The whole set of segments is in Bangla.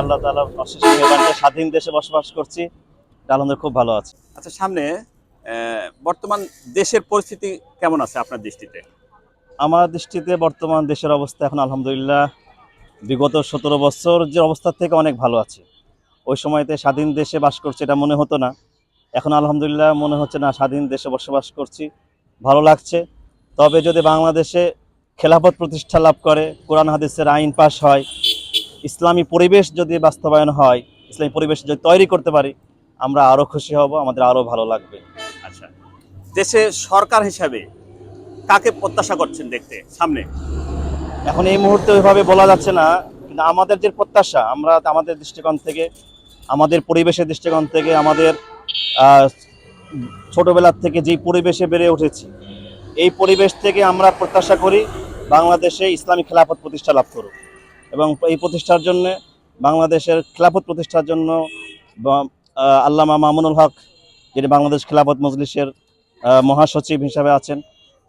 আল্লাহ তালা অশেষ স্বাধীন দেশে বসবাস করছি আলহামদুলিল্লাহ খুব ভালো আছে। আচ্ছা সামনে বর্তমান দেশের পরিস্থিতি কেমন আছে আপনার দৃষ্টিতে? আমার দৃষ্টিতে বর্তমান দেশের অবস্থা এখন আলহামদুলিল্লাহ বিগত সতেরো বছর যে অবস্থা থেকে অনেক ভালো আছে। ওই সময়তে স্বাধীন দেশে বাস করছে এটা মনে হতো না। এখন আলহামদুলিল্লাহ মনে হচ্ছে না স্বাধীন দেশে বসবাস করছি ভালো লাগছে। তবে যদি বাংলাদেশে খেলাফত প্রতিষ্ঠা লাভ করে কোরআন হাদিসের আইন পাশ হয় ইসলামী পরিবেশ যদি বাস্তবায়ন হয় ইসলামী পরিবেশ যদি তৈরি করতে পারি আমরা আরও খুশি হব আমাদের আরও ভালো লাগবে। আচ্ছা। দেশে সরকার হিসাবে কাকে প্রত্যাশা করছেন দেখতে? সামনে। এখন এই মুহূর্তে ওইভাবে বলা যাচ্ছে না কিন্তু আমাদের যে প্রত্যাশা আমরা আমাদের দৃষ্টিকোণ থেকে আমাদের পরিবেশের দৃষ্টিকোণ থেকে আমাদের ছোটবেলার থেকে যেই পরিবেশে বেড়ে উঠেছি এই পরিবেশ থেকে আমরা প্রত্যাশা করি বাংলাদেশে ইসলামী খেলাফত প্রতিষ্ঠা লাভ করুক। এবং এই প্রতিষ্ঠার জন্য, বাংলাদেশের খেলাফত প্রতিষ্ঠার জন্য আল্লামা মামুনুল হক, যিনি বাংলাদেশ খেলাফত মজলিসের মহাসচিব হিসাবে আছেন,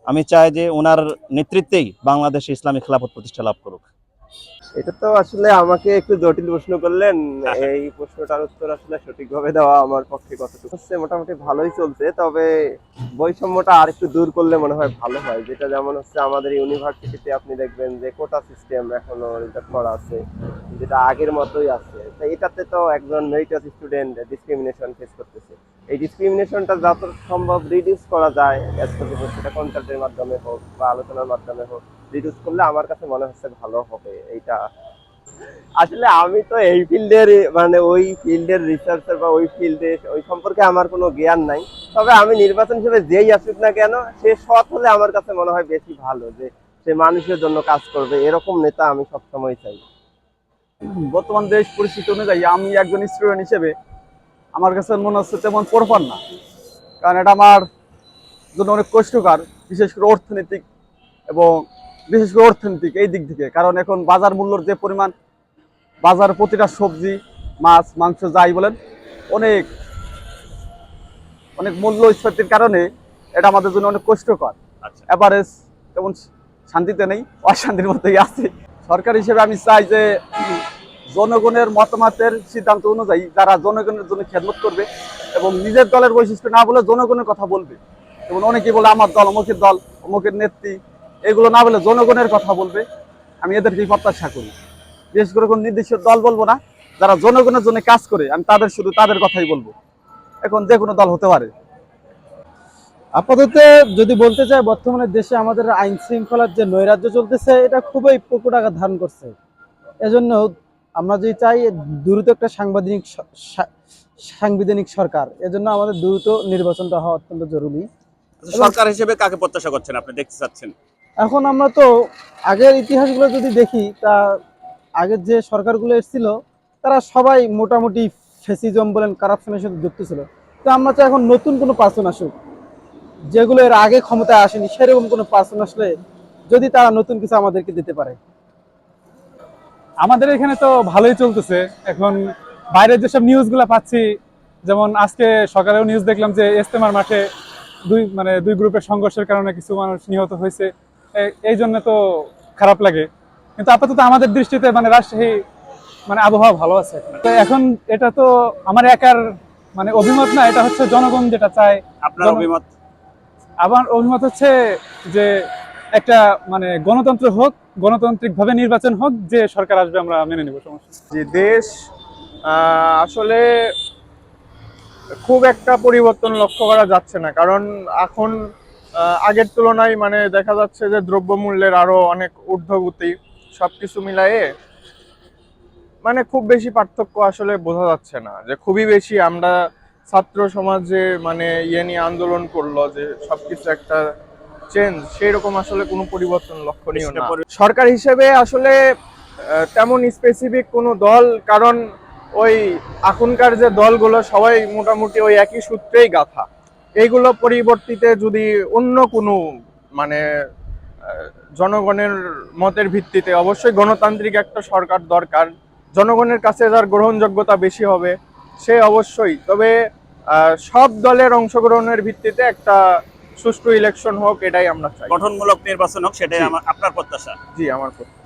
আমি চাই যে ওনার নেতৃত্বেই বাংলাদেশে ইসলামী খেলাফত প্রতিষ্ঠা লাভ করুক। এটা তো আসলে আমাকে একটু জটিল প্রশ্ন করলেন। এই প্রশ্নটার উত্তর আসলে সঠিকভাবে দেওয়া আমার পক্ষে কতটুকু? হচ্ছে মোটামুটি ভালোই চলছে তবে বৈষম্যটা আর একটু দূর করলে মনে হয় ভালো হয়। যেটা যেমন হচ্ছে আমাদের ইউনিভার্সিটিতে আপনি দেখবেন যে কোটা সিস্টেম এখনও রিজার্ভ করা আছে যেটা আগের মতোই আছে। তো এটাতে তো একজন মেরিটাস স্টুডেন্ট ডিসক্রিমিনেশন ফেস করতেছে। এই ডিসক্রিমিনেশনটা যত সম্ভব রিডিউস করা যায় সেটা কনসাল্টের মাধ্যমে হোক বা আলোচনার মাধ্যমে হোক। রিডিউস করলে আমার কাছে মনে হচ্ছে ভালো হবে, এইটা। আসলে আমি তো এই ফিল্ডের মানে ওই ফিল্ডের রিসার্চার বা ওই ফিল্ডে ওই সম্পর্কে আমার কোনো জ্ঞান নাই। তবে আমি নির্বাচন হিসেবে যেই আসুক না কেন, সে সৎ হলে আমার কাছে মনে হয় বেশি ভালো যে সে মানুষের জন্য কাজ করবে, এরকম নেতা আমি সবসময় চাই। বর্তমান দেশ পরিস্থিতি অনুযায়ী আমি একজন স্টুডেন্ট হিসেবে আমার কাছে মনে হচ্ছে তেমন পরপার না। কারণ এটা আমার জন্য অনেক কষ্টকর, বিশেষ করে অর্থনৈতিক এবং বিশেষ করে অর্থনৈতিক এই দিক থেকে। কারণ এখন বাজার মূল্যর যে পরিমাণ বাজার প্রতিটা সবজি মাছ মাংস যাই বলেন অনেক অনেক মূল্যস্ফীতির কারণে এটা আমাদের জন্য অনেক কষ্টকর। আচ্ছা। এভারেজ তেমন শান্তিতে নেই অশান্তির মধ্যেই আছে। সরকার হিসেবে আমি চাই যে জনগণের মতামতের সিদ্ধান্ত অনুযায়ী যারা জনগণের জন্য খেদমত করবে এবং নিজের দলের বৈশিষ্ট্য না বলে জনগণের কথা বলবে। এবং অনেকেই বলে আমার দল অমুকের দল অমুকের নেত্রী এগুলো না বলে জনগণের কথা বলবে আমি এদেরকেই প্রত্যাশা করি। বিশেষ করে কোনো নির্দিষ্ট দল বলব না যারা জনগণের জন্য কাজ করে আমি তাদের শুধু তাদের কথাই বলব। এখন যে কোনো দল হতে পারে। আপাতত যদি বলতে চাই বর্তমানে দেশে আমাদের আইন শৃঙ্খলার যে নৈরাজ্য চলতেছে এটা খুবই প্রকট আঘাত ধারণ করছে। এজন্য আমরা যদি চাই দ্রুত একটা সাংবিধানিক সাংবিধানিক সরকার এজন্য আমাদের দ্রুত নির্বাচনটা হওয়া অত্যন্ত জরুরি। আচ্ছা, সরকার হিসেবে কাকে প্রত্যাশা করছেন আপনি দেখতে চাচ্ছেন? এখন আমরা তো আগের ইতিহাসগুলো যদি দেখি, তা আগের যে সরকারগুলো এসেছিল, তারা সবাই মোটামুটি ফেসিজম বলেন কারাপশনের সাথে যুক্ত ছিল। তো আমরা চাই এখন নতুন কোনো পার্সন আসুক, যেগুলো এর আগে ক্ষমতায় আসেনি, সেরকম কোনো পার্সন আসলে যদি তারা নতুন কিছু আমাদেরকে দিতে পারে। আমাদের এখানে তো ভালোই চলতেছে। এখন বাইরের যেসব নিউজগুলো পাচ্ছি, যেমন আজকে সকালেও নিউজ দেখলাম যে ইস্তেমার মাঠে দুই মানে দুই গ্রুপের সংঘর্ষের কারণে কিছু মানুষ নিহত হয়েছে। এই জন্য তো খারাপ লাগে। কিন্তু আপাতত আমাদের দৃষ্টিতে মানে রাজশাহী মানে আবহাওয়া ভালো আছে। তো এখন এটা তো আমার একার মানে অভিমত না এটা হচ্ছে জনগণ যেটা চায়। আপনার অভিমত? আমার অভিমত হচ্ছে যে একটা মানে গণতন্ত্র হোক গণতান্ত্রিক ভাবে নির্বাচন হোক যে সরকার আসবে আমরা মেনে নেব সমস্যা যে দেশ আহ, আসলে খুব একটা পরিবর্তন লক্ষ্য করা যাচ্ছে না। কারণ এখন আগের তুলনায় মানে দেখা যাচ্ছে যে দ্রব্যমূল্যের আরও অনেক ঊর্ধ্বগতি সবকিছু মিলায়ে মানে খুব বেশি পার্থক্য আসলে বোঝা যাচ্ছে না। যে খুবই বেশি আমরা ছাত্র সমাজে মানে ইয়ে নিয়ে আন্দোলন করল যে সবকিছু একটা চেঞ্জ সেই রকম আসলে কোনো পরিবর্তন লক্ষণীয় না সরকার হিসেবে আসলে তেমন স্পেসিফিক কোনো দল কারণ ওই এখনকার যে দলগুলো সবাই মোটামুটি ওই একই সূত্রেই গাথা। এইগুলো পরিবর্তিতে যদি অন্য কোনো মানে জনগণের মতের ভিত্তিতে অবশ্যই গণতান্ত্রিক একটা সরকার দরকার। জনগণের কাছে যার গ্রহণযোগ্যতা বেশি হবে সে অবশ্যই। তবে সব দলের অংশগ্রহণের ভিত্তিতে একটা সুষ্ঠু ইলেকশন হোক এটাই আমরা চাই। গঠনমূলক নির্বাচন হোক সেটাই আমার আপনার প্রত্যাশা? জি আমার প্রত্যাশা।